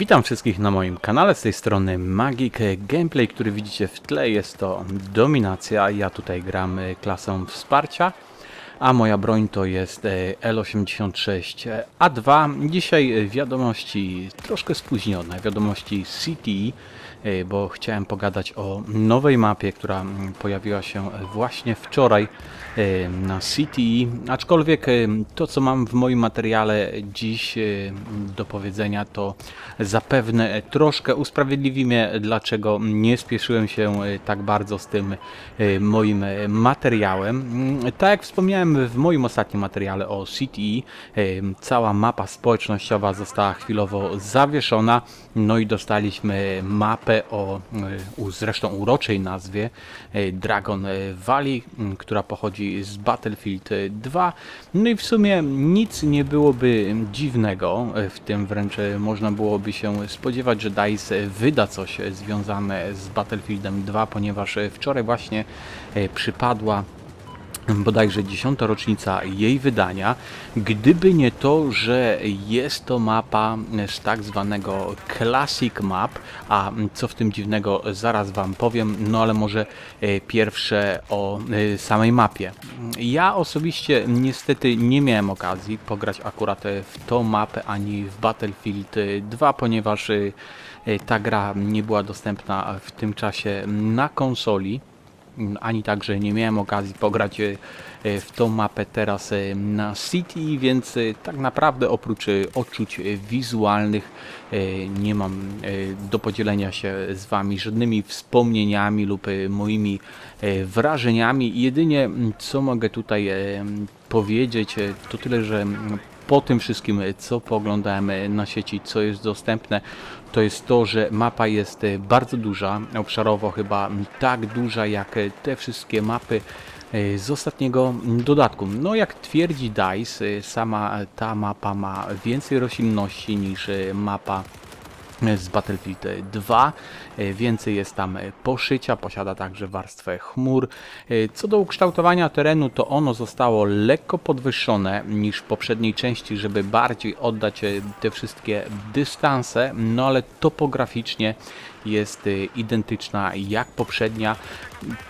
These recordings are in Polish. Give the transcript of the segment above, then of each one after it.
Witam wszystkich na moim kanale, z tej strony Magik. Gameplay, który widzicie w tle jest to Dominacja. Ja tutaj gram e, klasą wsparcia, a moja broń to jest e, L86A2. Dzisiaj e, wiadomości troszkę spóźnione, wiadomości CTE, bo chciałem pogadać o nowej mapie, która mm, pojawiła się właśnie wczoraj na CTE, aczkolwiek to co mam w moim materiale dziś do powiedzenia to zapewne troszkę usprawiedliwi mnie dlaczego nie spieszyłem się tak bardzo z tym moim materiałem. Mm, tak jak wspomniałem w moim ostatnim materiale o CTE, cała mapa społecznościowa została chwilowo zawieszona, no i dostaliśmy mapę o zresztą uroczej nazwie Dragon Valley, która pochodzi z Battlefield 2. No i w sumie nic nie byłoby dziwnego, w tym wręcz można byłoby się spodziewać, że DICE wyda coś związane z Battlefieldem 2, ponieważ wczoraj właśnie przypadła bodajże dziesiąta rocznica jej wydania, gdyby nie to, że jest to mapa z tak zwanego Classic Map, a co w tym dziwnego zaraz Wam powiem, no ale może e, pierwsze o e, samej mapie. Ja osobiście niestety nie miałem okazji pograć akurat w tą mapę ani w Battlefield 2, ponieważ e, ta gra nie była dostępna w tym czasie na konsoli ani także nie miałem okazji pograć e, w tą mapę teraz e, na City, więc e, tak naprawdę oprócz odczuć wizualnych nie mam do podzielenia się z Wami żadnymi wspomnieniami lub moimi wrażeniami. Jedynie co mogę tutaj powiedzieć to tyle, że po tym wszystkim, co pooglądałem na sieci, co jest dostępne, to jest to, że mapa jest bardzo duża, obszarowo chyba tak duża jak te wszystkie mapy e, z ostatniego dodatku. No jak twierdzi DICE, sama ta mapa ma więcej roślinności niż mapa z Battlefield 2. E, więcej jest tam poszycia, posiada także warstwę chmur. E, co do ukształtowania terenu, to ono zostało lekko podwyższone niż w poprzedniej części, żeby bardziej oddać e, te wszystkie dystanse, no ale topograficznie jest identyczna jak poprzednia.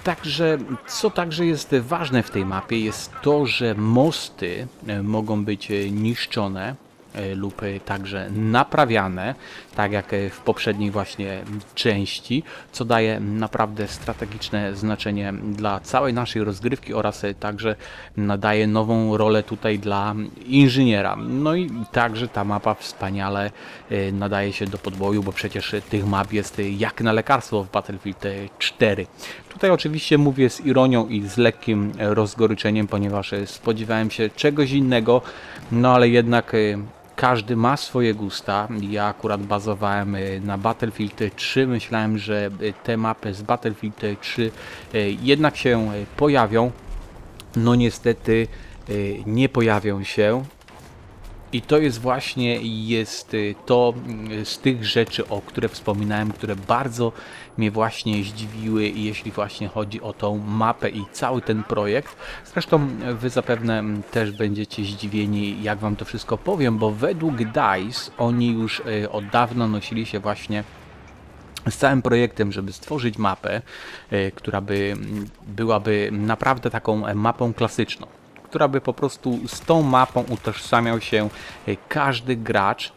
Także, co także jest ważne w tej mapie, jest to, że mosty mogą być niszczone E, lub e, także naprawiane, tak jak e, w poprzedniej właśnie części, co daje naprawdę strategiczne znaczenie dla całej naszej rozgrywki oraz także nadaje nową rolę tutaj dla inżyniera. No i także ta mapa wspaniale nadaje się do podboju, bo przecież tych map jest jak na lekarstwo w Battlefield 4. Tutaj oczywiście mówię z ironią i z lekkim rozgoryczeniem, ponieważ spodziewałem się czegoś innego, no ale jednak każdy ma swoje gusta. Ja akurat bazowałem y, na Battlefield 3. Myślałem, że y, te mapy z Battlefield 3 y, jednak się pojawią. No niestety nie pojawią się. I to jest właśnie jest y, to y, z tych rzeczy, o które wspominałem, które bardzo mnie właśnie zdziwiły, jeśli właśnie chodzi o tą mapę i cały ten projekt. Zresztą wy zapewne mm, też będziecie zdziwieni, jak wam to wszystko powiem, bo według DICE oni już y, od dawna nosili się właśnie z całym projektem, żeby stworzyć mapę, która by mm, byłaby naprawdę taką mapą klasyczną która by po prostu z tą mapą utożsamiał się e, każdy gracz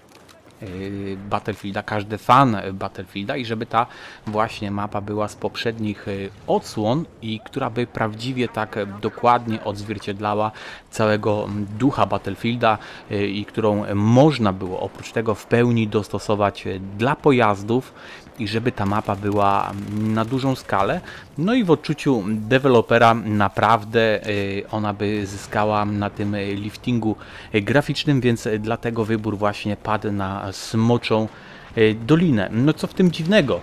Battlefielda, każdy fan Battlefielda i żeby ta właśnie mapa była z poprzednich e, odsłon i która by prawdziwie tak dokładnie odzwierciedlała całego ducha Battlefielda i którą można było oprócz tego w pełni dostosować dla pojazdów i żeby ta mapa była na dużą skalę. No i w odczuciu dewelopera naprawdę y, ona by zyskała na tym liftingu graficznym, więc dlatego wybór właśnie padł na Smoczą y, Dolinę. No co w tym dziwnego?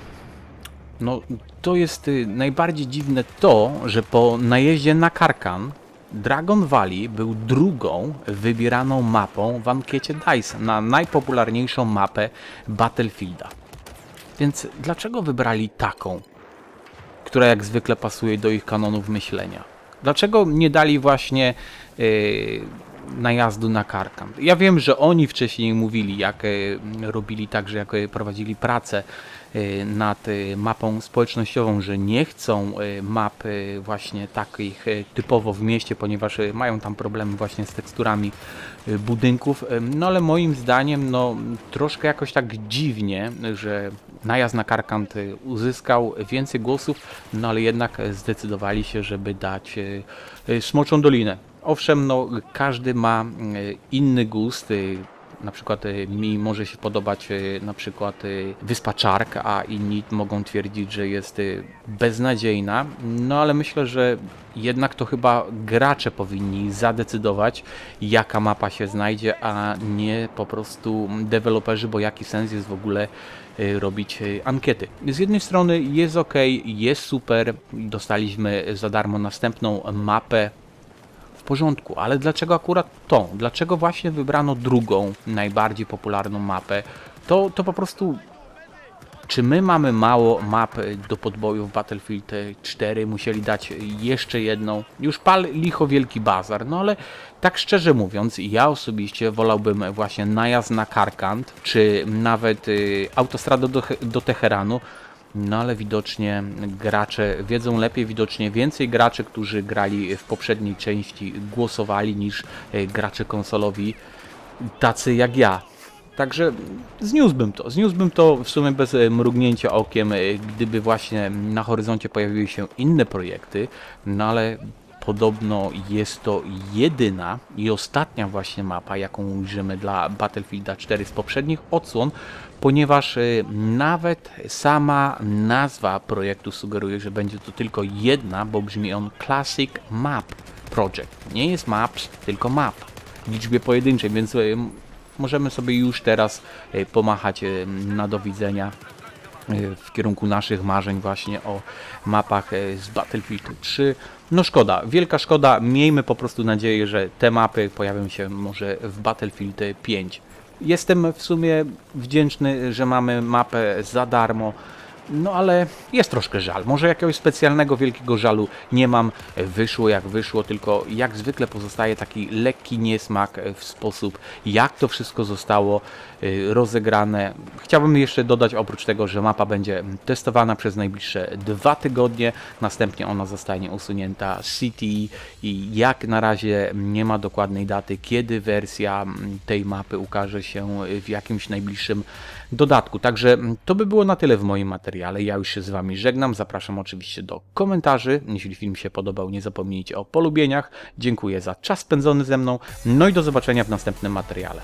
No to jest y, najbardziej dziwne to, że po najeździe na Karkan Dragon Valley był drugą wybieraną mapą w ankiecie DICE na najpopularniejszą mapę Battlefielda. Więc dlaczego wybrali taką, która jak zwykle pasuje do ich kanonów myślenia? Dlaczego nie dali właśnie yy, najazdu na Karkan? Ja wiem, że oni wcześniej mówili, jak yy, robili tak, że jak yy, prowadzili pracę yy, nad mapą społecznościową, że nie chcą map właśnie takich typowo w mieście, ponieważ mają tam problemy właśnie z teksturami budynków. No ale moim zdaniem, no troszkę jakoś tak dziwnie, że najazd na Karkant uzyskał więcej głosów, no ale jednak zdecydowali się, żeby dać Smoczą Dolinę. Owszem, no każdy ma y, inny gust. y, Na przykład y, mi może się podobać y, na przykład Wyspa Czark, a inni mogą twierdzić, że jest beznadziejna. No ale myślę, że jednak to chyba gracze powinni zadecydować, jaka mapa się znajdzie, a nie po prostu deweloperzy, bo jaki sens jest w ogóle robić ankiety. Z jednej strony jest ok, jest super, dostaliśmy za darmo następną mapę porządku, ale dlaczego akurat tą? Dlaczego właśnie wybrano drugą, najbardziej popularną mapę? To, to po prostu czy my mamy mało map do podboju w Battlefield 4? Musieli dać jeszcze jedną. Już pal licho wielki bazar. No ale tak szczerze mówiąc, ja osobiście wolałbym właśnie najazd na Karkant, czy nawet y, autostradę do, do Teheranu. No ale widocznie gracze wiedzą lepiej, widocznie więcej graczy, którzy grali w poprzedniej części głosowali niż y, gracze konsolowi tacy jak ja. Także zniósłbym to. Zniósłbym to w sumie bez e, mrugnięcia okiem, e, gdyby właśnie na horyzoncie pojawiły się inne projekty, no ale podobno jest to jedyna i ostatnia właśnie mapa, jaką ujrzymy dla Battlefielda 4 z poprzednich odsłon, ponieważ e, nawet sama nazwa projektu sugeruje, że będzie to tylko jedna, bo brzmi on Classic Map Project. Nie jest maps, tylko map w liczbie pojedynczej, więc e, możemy sobie już teraz e, pomachać na do widzenia w kierunku naszych marzeń właśnie o mapach e, z Battlefield 3. No szkoda, wielka szkoda. Miejmy po prostu nadzieję, że te mapy pojawią się może w Battlefield 5. Jestem w sumie wdzięczny, że mamy mapę za darmo. No ale jest troszkę żal. Może jakiegoś specjalnego wielkiego żalu nie mam. Wyszło jak wyszło, tylko jak zwykle pozostaje taki lekki niesmak w sposób, jak to wszystko zostało y, rozegrane. Chciałbym jeszcze dodać oprócz tego, że mapa będzie testowana przez najbliższe dwa tygodnie. Następnie ona zostanie usunięta z CTE i jak na razie nie ma dokładnej daty, kiedy wersja mm, tej mapy ukaże się w jakimś najbliższym dodatku. Także mm, to by było na tyle w moim materiale. Ja już się z Wami żegnam. Zapraszam oczywiście do komentarzy. Jeśli film się podobał, nie zapomnijcie o polubieniach. Dziękuję za czas spędzony ze mną. No i do zobaczenia w następnym materiale.